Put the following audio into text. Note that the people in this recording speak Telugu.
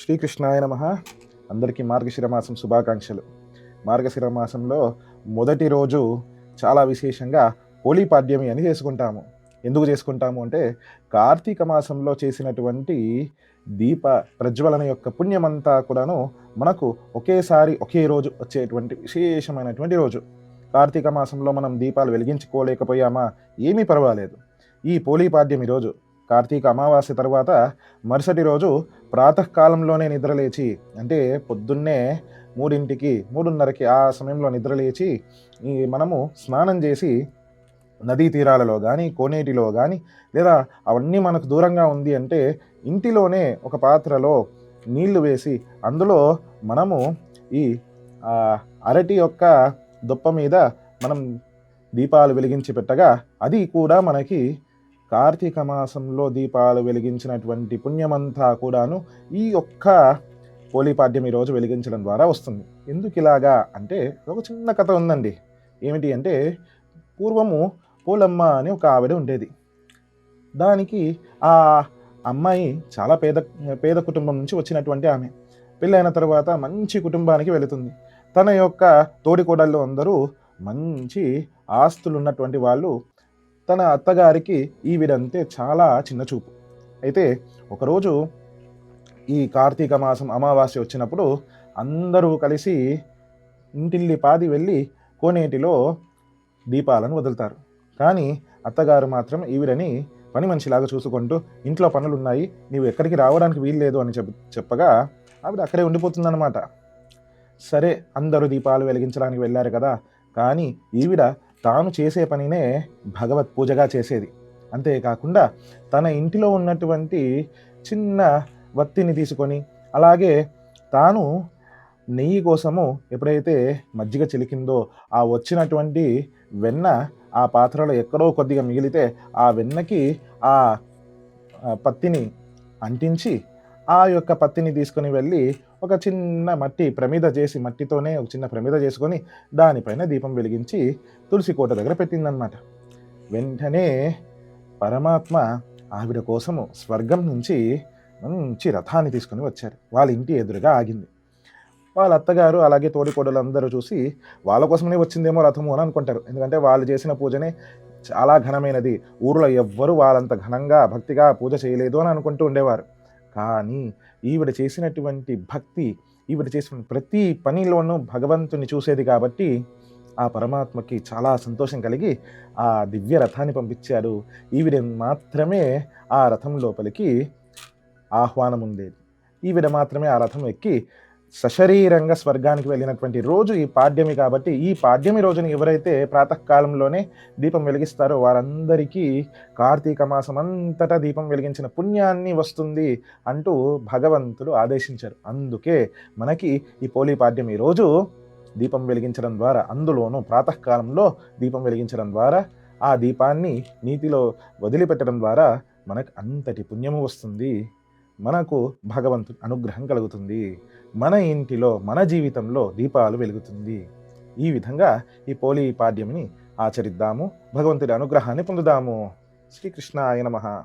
శ్రీకృష్ణాయ నమ. అందరికీ మార్గశిర మాసం శుభాకాంక్షలు. మార్గశిర మాసంలో మొదటి రోజు చాలా విశేషంగా హోలీపాడ్యమి అని చేసుకుంటాము. ఎందుకు చేసుకుంటాము అంటే కార్తీక మాసంలో చేసినటువంటి దీప ప్రజ్వలన యొక్క పుణ్యమంతా కూడాను మనకు ఒకేసారి ఒకే రోజు వచ్చేటువంటి విశేషమైనటువంటి రోజు. కార్తీక మాసంలో మనం దీపాలు వెలిగించుకోలేకపోయామా? ఏమీ పర్వాలేదు. ఈ పోలీపాడ్యమి రోజు కార్తీక అమావాస్య తర్వాత మరుసటి రోజు ప్రాతకాలంలోనే నిద్రలేచి అంటే పొద్దున్నే మూడింటికి మూడున్నరకి ఆ సమయంలో నిద్రలేచి ఈ మనము స్నానం చేసి నదీ తీరాలలో కానీ కోనేటిలో కానీ లేదా అవన్నీ మనకు దూరంగా ఉంది అంటే ఇంటిలోనే ఒక పాత్రలో నీళ్ళు వేసి అందులో మనము ఈ అరటి యొక్క దుప్ప మీద మనం దీపాలు వెలిగించి పెట్టగా అది కూడా మనకి కార్తీక మాసంలో దీపాలు వెలిగించినటువంటి పుణ్యమంతా కూడాను ఈ ఒక్క పోలీపాడ్యం రోజు వెలిగించడం ద్వారా వస్తుంది. ఎందుకు ఇలాగా అంటే ఒక చిన్న కథ ఉందండి. ఏమిటి అంటే పూర్వము పూలమ్మ అని ఒక ఆవిడ ఉండేది. దానికి ఆ అమ్మాయి చాలా పేద పేద కుటుంబం నుంచి వచ్చినటువంటి ఆమె. పెళ్ళైన తర్వాత మంచి కుటుంబానికి వెళుతుంది. తన యొక్క తోడికోడళ్ళు అందరూ మంచి ఆస్తులు ఉన్నటువంటి వాళ్ళు తన అత్తగారికి ఈవిడంతే చాలా చిన్న చూపు. అయితే ఒకరోజు ఈ కార్తీక మాసం అమావాస్య వచ్చినప్పుడు అందరూ కలిసి ఇంటిల్లి పాది వెళ్ళి కోనేటిలో దీపాలను వదులుతారు. కానీ అత్తగారు మాత్రం ఈవిడని పని మనిషిలాగా చూసుకుంటూ ఇంట్లో పనులు ఉన్నాయి నీవు ఎక్కడికి రావడానికి వీల్లేదు అని చెప్ చెప్పగా ఆవిడ అక్కడే ఉండిపోతుందన్నమాట. సరే అందరూ దీపాలు వెలిగించడానికి వెళ్ళారు కదా కానీ ఈవిడ తాను చేసే పనినే భగవత్ పూజగా చేసేది. అంతేకాకుండా తన ఇంటిలో ఉన్నటువంటి చిన్న వత్తిని తీసుకొని అలాగే తాను నెయ్యి కోసము ఎప్పుడైతే మజ్జిగ చిలికిందో ఆ వచ్చినటువంటి వెన్న ఆ పాత్రలో ఎక్కడో కొద్దిగా మిగిలితే ఆ వెన్నకి ఆ పత్తిని అంటించి ఆ యొక్క పత్తిని తీసుకొని వెళ్ళి ఒక చిన్న మట్టి ప్రమిద చేసి మట్టితోనే ఒక చిన్న ప్రమిద చేసుకొని దానిపైన దీపం వెలిగించి తులసి కోట దగ్గర పెట్టిందనమాట వెంటనే పరమాత్మ ఆవిడ కోసము స్వర్గం నుంచి మంచి రథాన్ని తీసుకొని వచ్చారు. వాళ్ళ ఇంటి ఎదురుగా ఆగింది. వాళ్ళ అత్తగారు అలాగే తోడికోడలు అందరూ చూసి వాళ్ళ కోసమనే వచ్చిందేమో రథము అని అనుకుంటారు. ఎందుకంటే వాళ్ళు చేసిన పూజనే చాలా ఘనమైనది. ఊరిలో ఎవ్వరూ వాళ్ళంత ఘనంగా భక్తిగా పూజ చేయలేదు అని అనుకుంటూ ఉండేవారు. కానీ ఈవిడ చేసినటువంటి భక్తి ఈవిడ చేసిన ప్రతి పనిలోనూ భగవంతుని చూసేది కాబట్టి ఆ పరమాత్మకి చాలా సంతోషం కలిగి ఆ దివ్య రథాన్ని పంపించాడు ఈవిడ మాత్రమే ఆ రథం లోపలికి ఆహ్వానం ఉండేది ఈవిడ మాత్రమే ఆ రథం ఎక్కి సశరీరంగా స్వర్గానికి వెళ్ళినటువంటి రోజు ఈ పాడ్యమి కాబట్టి ఈ పాడ్యమి రోజున ఎవరైతే ప్రాతకాలంలోనే దీపం వెలిగిస్తారో వారందరికీ కార్తీక మాసం అంతటా దీపం వెలిగించిన పుణ్యాన్ని వస్తుంది అంటూ భగవంతుడు ఆదేశించారు. అందుకే మనకి ఈ పోలీ పాడ్యమి రోజు దీపం వెలిగించడం ద్వారా అందులోనూ ప్రాతకాలంలో దీపం వెలిగించడం ద్వారా ఆ దీపాన్ని నీతిలో వదిలిపెట్టడం ద్వారా మనకు అంతటి పుణ్యము వస్తుంది. మనకు భగవంతుని అనుగ్రహం కలుగుతుంది. మన ఇంటిలో మన జీవితంలో దీపాలు వెలుగుతుంది. ఈ విధంగా ఈ పోలీ పాడ్యమిని ఆచరిద్దాము. భగవంతుడి అనుగ్రహాన్ని పొందుదాము. శ్రీకృష్ణాయ నమః.